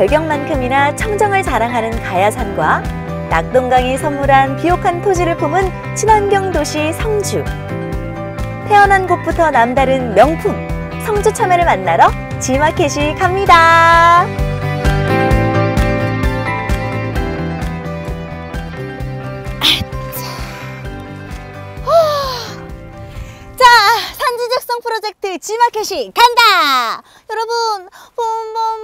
절경만큼이나 청정을 자랑하는 가야산과 낙동강이 선물한 비옥한 토지를 품은 친환경 도시 성주. 태어난 곳부터 남다른 명품 성주 참외를 만나러 지마켓이 갑니다. 자, 산지적성 프로젝트 지마켓이 간다! 여러분, 봄, 봄,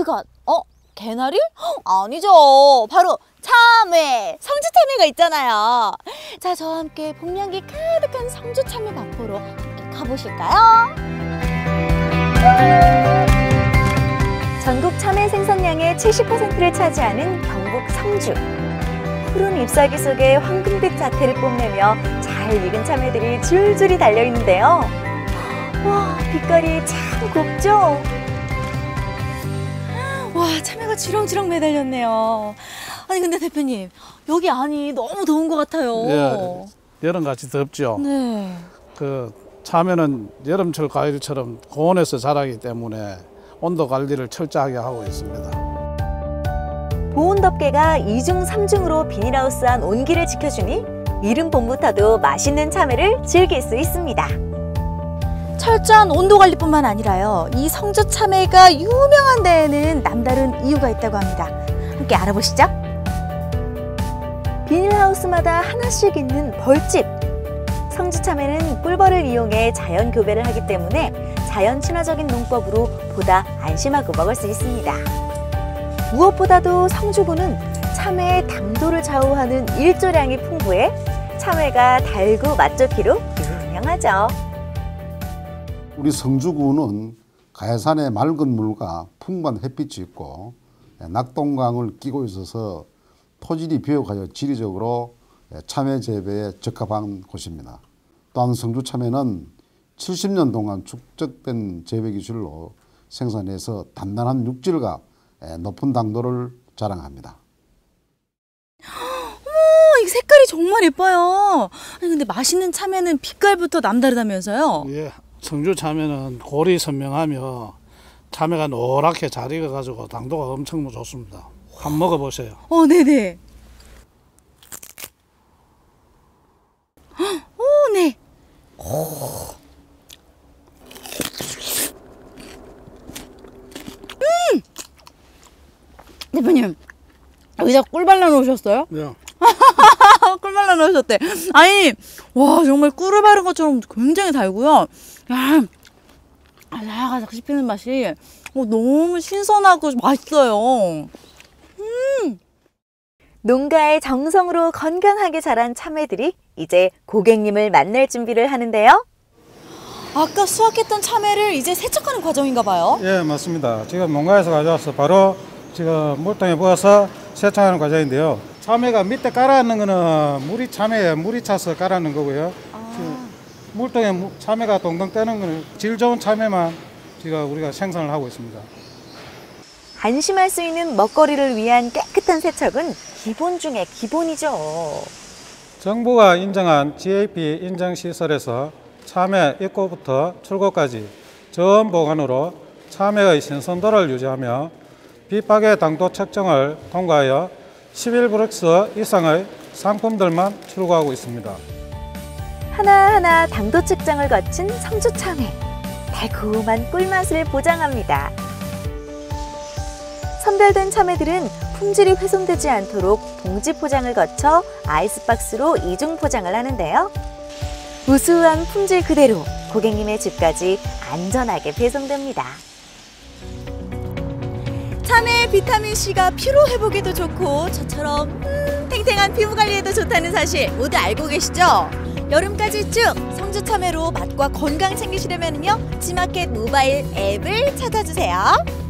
그것. 어? 개나리? 아니죠. 바로 참외, 성주 참외가 있잖아요. 자, 저와 함께 봄 향기 가득한 성주 참외 맛보러 함께 가보실까요? 전국 참외 생산량의 70%를 차지하는 경북 성주. 푸른 잎사귀 속에 황금빛 자태를 뽐내며 잘 익은 참외들이 줄줄이 달려 있는데요. 와, 빛깔이 참 곱죠? 와, 참외가 주렁주렁 매달렸네요. 아니, 근데 대표님, 여기 안이 너무 더운 것 같아요. 예, 여름 같이 덥죠. 네. 그 참외는 여름철 과일처럼 고온에서 자라기 때문에 온도 관리를 철저하게 하고 있습니다. 보온 덮개가 이중삼중으로 비닐하우스한 온기를 지켜주니 이른 봄부터도 맛있는 참외를 즐길 수 있습니다. 철저한 온도 관리뿐만 아니라요. 이 성주 참외가 유명한 데에는 남다른 이유가 있다고 합니다. 함께 알아보시죠. 비닐하우스마다 하나씩 있는 벌집. 성주 참외는 꿀벌을 이용해 자연 교배를 하기 때문에 자연 친화적인 농법으로 보다 안심하고 먹을 수 있습니다. 무엇보다도 성주군은 참외의 당도를 좌우하는 일조량이 풍부해 참외가 달고 맛 좋기로 유명하죠. 우리 성주군은 가야산의 맑은 물과 풍부한 햇빛이 있고 낙동강을 끼고 있어서 토질이 비옥하여 지리적으로 참외 재배에 적합한 곳입니다. 또한 성주 참외는 70년 동안 축적된 재배 기술로 생산해서 단단한 육질과 높은 당도를 자랑합니다. 어, 이 색깔이 정말 예뻐요. 아니, 근데 맛있는 참외는 빛깔부터 남다르다면서요? 예, 성주 참외는 골이 선명하며 참외가 노랗게 잘 익어가지고 당도가 엄청 좋습니다. 한번 먹어보세요. 어, 네네. 오, 네. 음! 대표님, 여기다 꿀 발라 놓으셨어요? 예, 꿀 발라 넣으셨대. 아니, 와, 정말 꿀을 바른 것처럼 굉장히 달고요. 야, 아삭아삭 씹히는 맛이 어, 너무 신선하고 맛있어요. 농가의 정성으로 건강하게 자란 참외들이 이제 고객님을 만날 준비를 하는데요. 아까 수확했던 참외를 이제 세척하는 과정인가 봐요. 예, 맞습니다. 지금 농가에서 가져와서 바로 지금 물통에 부어서 세척하는 과정인데요. 참외가 밑에 깔아놓는 거는 물이 참외에 물이 차서 깔아놓는 거고요. 지금 물통에 무- 참외가 동동 뜨는 거는 질 좋은 참외만 지금 우리가 생산을 하고 있습니다. 안심할 수 있는 먹거리를 위한 깨끗한 세척은 기본 중에 기본이죠. 정부가 인정한 GAP 인증 시설에서 참외 입고부터 출고까지 저온 보관으로 참외의 신선도를 유지하며 비파괴 당도 측정을 통과하여 11브룩스 이상의 상품들만 출고하고 있습니다. 하나하나 당도 측정을 거친 성주 참외. 달콤한 꿀맛을 보장합니다. 선별된 참외들은 품질이 훼손되지 않도록 봉지 포장을 거쳐 아이스박스로 이중 포장을 하는데요. 우수한 품질 그대로 고객님의 집까지 안전하게 배송됩니다. 참외 비타민 C가 피로 회복에도 좋고 저처럼 음, 탱탱한 피부 관리에도 좋다는 사실 모두 알고 계시죠? 여름까지 쭉 성주 참외로 맛과 건강 챙기시려면요 지마켓 모바일 앱을 찾아주세요.